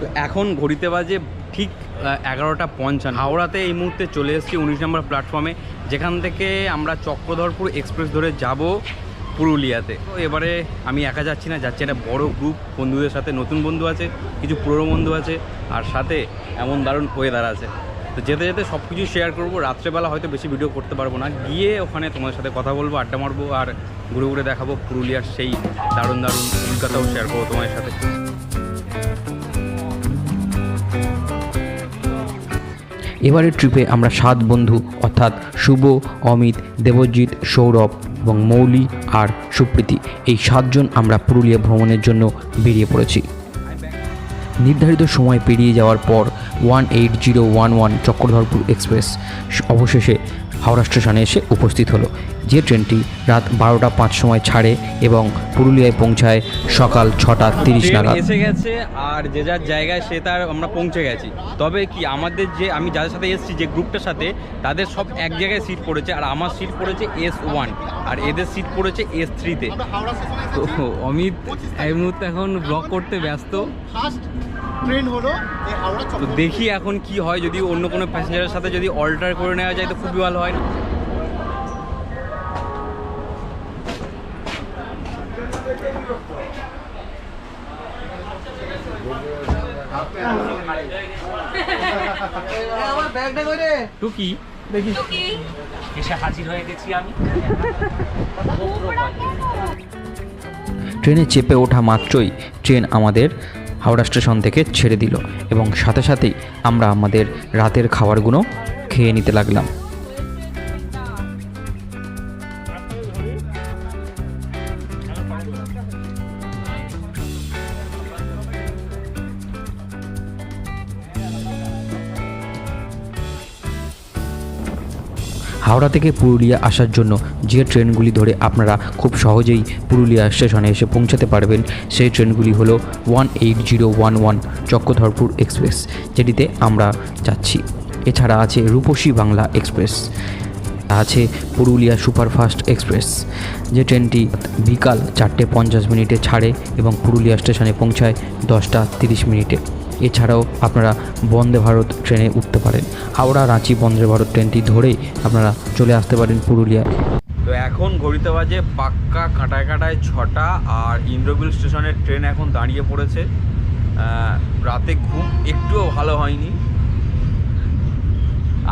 তো এখন ঘড়িতে বাজে ঠিক এগারোটা পঞ্চান্ন। হাওড়াতে এই মুহূর্তে চলে এসেছি উনিশ নম্বর প্ল্যাটফর্মে যেখান থেকে আমরা চক্রধরপুর এক্সপ্রেস ধরে যাব পুরুলিয়াতে। তো এবারে আমি একা যাচ্ছি না, যাচ্ছি একটা বড় গ্রুপ বন্ধুদের সাথে নতুন বন্ধু আছে, কিছু পুরনো বন্ধু আছে, আর সাথে এমন দারুণ ওয়েদার আছে। তো যেতে যেতে সব কিছু শেয়ার করব, রাত্রেবেলা হয়তো বেশি ভিডিও করতে পারব না। গিয়ে ওখানে তোমাদের সাথে কথা বলব, আড্ডা মারবো, আর ঘুরে ঘুরে দেখাবো পুরুলিয়ার সেই দারুণ দারুণ অভিজ্ঞতাও শেয়ার করব তোমাদের সাথে। এবারের ট্রিপে আমরা সাত বন্ধু, অর্থাৎ শুভ, অমিত, দেবজিৎ, সৌরভ এবং মৌলি আর সুপ্রীতি। এই সাতজন আমরা পুরুলিয়া ভ্রমণের জন্য বেরিয়ে পড়েছি। নির্ধারিত সময় পেরিয়ে যাওয়ার পর one eight zero one one Chakradharpur express অবশেষে হাওড়া স্টেশনে এসে উপস্থিত হলো। যে ট্রেনটি রাত বারোটা পাঁচ সময় ছাড়ে এবং পুরুলিয়ায় পৌঁছায় সকাল ছটা তিরিশ নাগাদ। এসে গেছে আর যে যার জায়গায় সে তার আমরা পৌঁছে গেছি। তবে কি আমাদের যে আমি যাদের সাথে এসেছি যে গ্রুপটার সাথে তাদের সব এক জায়গায় সিট পড়েছে আর আমার সিট পড়েছে এস ওয়ান আর এদের সিট পড়েছে এস থ্রিতে তো। অমিত এই মুহূর্তে এখন ব্লগ করতে ব্যস্ত। ট্রেন হলো হাওড়া তো দেখি এখন কি হয় যদি অন্য কোনো প্যাসেঞ্জারের সাথে যদি অল্টার করে নেওয়া যায় তো খুবই ভালো হয়। তো কি দেখি। এসে হাজির হয়ে গেছি আমি। ট্রেনে চেপে ওঠা মাত্রই ট্রেন আমাদের হাওড়া স্টেশন থেকে ছেড়ে দিল এবং সাথে সাথেই আমরা আমাদের রাতের খাবারগুলো খেয়ে নিতে লাগলাম। হাওড়া থেকে পুরুলিয়া আসার জন্য যে ট্রেনগুলি ধরে আপনারা খুব সহজেই পুরুলিয়া স্টেশনে এসে পৌঁছাতে পারবেন, সেই ট্রেনগুলি হলো one eight zero one one Chakradharpur express, যেটিতে আমরা যাচ্ছি। এছাড়া আছে রূপসী বাংলা এক্সপ্রেস, আছে পুরুলিয়া সুপারফাস্ট এক্সপ্রেস, যে ট্রেনটি বিকাল চারটে পঞ্চাশ মিনিটে ছাড়ে এবং পুরুলিয়া স্টেশনে পৌঁছায় দশটা তিরিশ মিনিটে। এছাড়াও আপনারা বন্দে ভারত ট্রেনে উঠতে পারেন। হাওড়া, রাঁচি বন্দে ভারত ট্রেনটি ধরেই আপনারা চলে আসতে পারেন পুরুলিয়ায়। তো এখন ঘড়িতে বাজে পাক্কা কাঁটায় কাঁটায় ছটা আর ইন্দ্রবিল স্টেশনের ট্রেন এখন দাঁড়িয়ে পড়েছে। রাতে ঘুম একটুও ভালো হয়নি।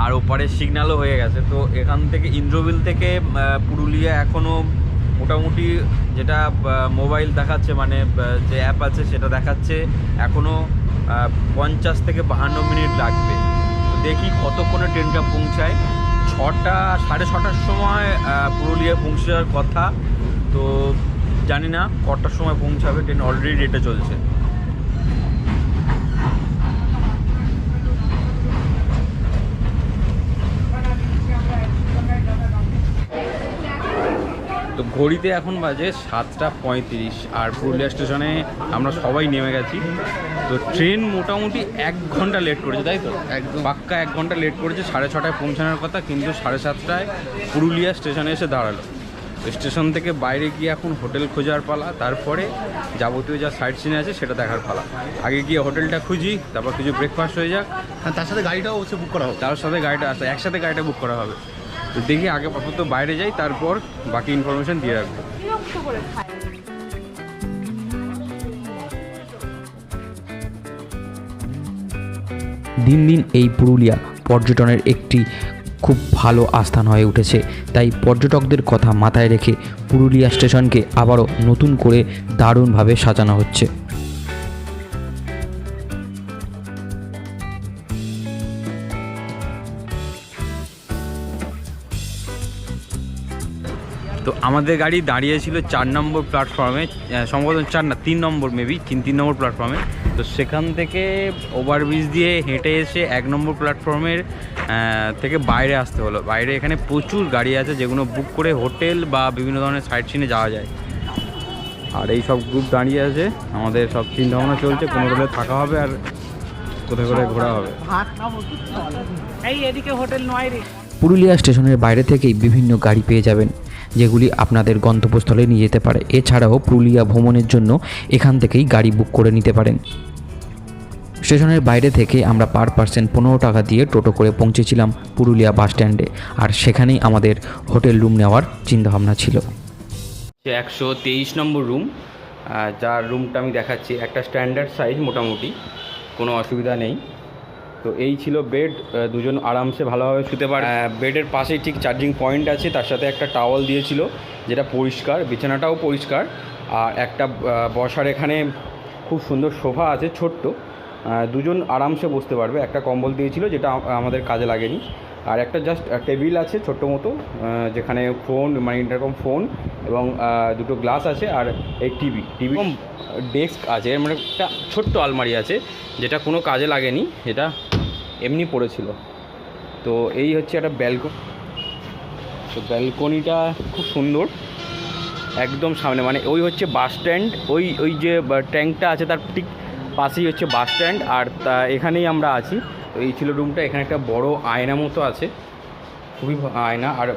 আর ওপারে সিগন্যালও হয়ে গেছে। তো এখান থেকে ইন্দ্রবিল থেকে পুরুলিয়া এখনও মোটামুটি যেটা মোবাইল দেখাচ্ছে মানে যে অ্যাপ আছে সেটা দেখাচ্ছে। এখনও পঞ্চাশ থেকে বাহান্ন মিনিট লাগবে। দেখি কতক্ষণে ট্রেনটা পৌঁছায়। ছটা, সাড়ে ছটার সময় পুরুলিয়ায় পৌঁছে যাওয়ার কথা। তো জানি না কটার সময় পৌঁছাবে, ট্রেন অলরেডি রেটে চলছে। তো ঘড়িতে এখন বাজে সাতটা পঁয়ত্রিশ আর পুরুলিয়া স্টেশনে আমরা সবাই নেমে গেছি। তো ট্রেন মোটামুটি এক ঘণ্টা লেট করেছে তাই তো? একদম। পাক্কা এক ঘণ্টা লেট করেছে সাড়ে ছটায় পৌঁছানোর কথা কিন্তু সাড়ে সাতটায় পুরুলিয়া স্টেশনে এসে দাঁড়াল। স্টেশন থেকে বাইরে গিয়ে এখন হোটেল খোঁজার পালা তারপরে যাবতীয় যা সাইট সিন আছে সেটা দেখার পালা। আগে গিয়ে হোটেলটা খুঁজি তারপর কিছু ব্রেকফাস্ট হয়ে যাক। হ্যাঁ তার সাথে গাড়িটাও হচ্ছে বুক করা হবে। তার সাথে গাড়িটা আসে একসাথে গাড়িটা বুক করা হবে। তো দেখি আগে আপাতত বাইরে যাই, তারপর বাকি ইনফরমেশন দিয়ে রাখব। দিন দিন এই পুরুলিয়া পর্যটনের একটি খুব ভালো আস্থান হয়ে উঠেছে। তাই পর্যটকদের কথা মাথায় রেখে পুরুলিয়া স্টেশনকে আবারও নতুন করে দারুণভাবে সাজানো হচ্ছে। তো আমাদের গাড়ি দাঁড়িয়েছিল চার নম্বর প্ল্যাটফর্মে সম্ভবত চার না তিন নম্বর মেবি তিন তিন নম্বর প্ল্যাটফর্মে তো সেখান থেকে ওভারব্রিজ দিয়ে হেঁটে এসে এক নম্বর প্ল্যাটফর্মের থেকে বাইরে আসতে হলো। বাইরে এখানে প্রচুর গাড়ি আছে যেগুলো বুক করে হোটেল বা বিভিন্ন ধরনের সাইট সিনে যাওয়া যায়। আর এই সব গ্রুপ দাঁড়িয়ে আছে। আমাদের সব চিন্তা ভাবনা চলছে কোনো হোটেলে থাকা হবে আর কোথায় কোথায় ঘোরা হবে। এই এদিকে হোটেল নয় রে পুরুলিয়া স্টেশনের বাইরে থেকেই বিভিন্ন গাড়ি পেয়ে যাবেন। যেগুলি আপনাদের গন্তব্যস্থলে নিয়ে যেতে পারে। এছাড়াও পুরুলিয়া ভ্রমণের জন্য এখান থেকেই গাড়ি বুক করে নিতে পারেন। স্টেশনের বাইরে থেকে আমরা পার পার্সেন্ট পনেরো টাকা দিয়ে টোটো করে পৌঁছেছিলাম পুরুলিয়া বাস স্ট্যান্ডে। আর সেখানেই আমাদের হোটেল রুম নেওয়ার চিন্তাভাবনা ছিল। একশো তেইশ নম্বর রুম যার রুমটা আমি দেখাচ্ছি। একটা স্ট্যান্ডার্ড সাইজ মোটামুটি, কোনো অসুবিধা নেই। তো এই ছিল বেড দুজন আরামসে ভালোভাবে শুতে পারে বেডের পাশেই ঠিক চার্জিং পয়েন্ট আছে তার সাথে একটা টাওয়াল দিয়েছিল যেটা পরিষ্কার বিছানাটাও পরিষ্কার আর একটা বসার এখানে খুব সুন্দর সোফা আছে ছোট্ট দুজন আরামসে বসতে পারবে একটা কম্বল দিয়েছিল যেটা আমাদের কাজে লাগেনি আর একটা জাস্ট টেবিল আছে ছোট্ট মতো যেখানে ফোন মানে এরকম ফোন এবং দুটো গ্লাস আছে আর এই টিভি টিভি ডেস্ক আছে মানে একটা ছোট্ট আলমারি আছে যেটা কোনো কাজে লাগেনি এটা এমনি পড়েছিল। তো এই হচ্ছে একটা ব্যালকনি তো ব্যালকনিটা খুব সুন্দর। একদম সামনে মানে ওই হচ্ছে বাস স্ট্যান্ড ওই ওই যে ট্যাঙ্কটা আছে তার ঠিক পাশেই হচ্ছে বাস স্ট্যান্ড আর তা, এখানেই আমরা আছি। তো এই ছিল রুমটা এখানে একটা বড় আয়না মতো আছে। খুবই আয়না, আর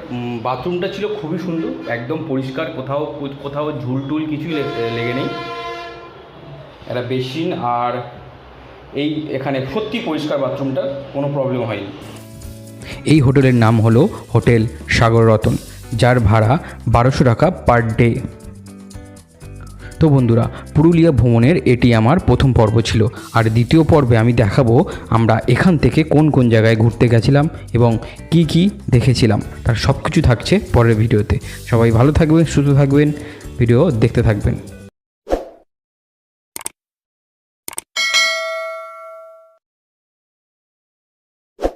বাথরুমটা ছিল খুবই সুন্দর, একদম পরিষ্কার, কোথাও কোথাও ঝুল টুল কিছুই লেগে নেই। একটা বেসিন, আর এই এখানে সত্যি পরিষ্কার বাথরুমটা কোনো প্রবলেম হয়নি। এই হোটেলের নাম হলো হোটেল সাগর রতন, যার ভাড়া বারোশো টাকা পার ডে। তো বন্ধুরা, পুরুলিয়া ভ্রমণের এটি আমার প্রথম পর্ব ছিল। আর দ্বিতীয় পর্বে আমি দেখাবো আমরা এখান থেকে কোন কোন জায়গায় ঘুরতে গেছিলাম এবং কি কি দেখেছিলাম। তার সব কিছু থাকছে পরের ভিডিওতে। সবাই ভালো থাকবেন, সুস্থ থাকবেন, ভিডিও দেখতে থাকবেন।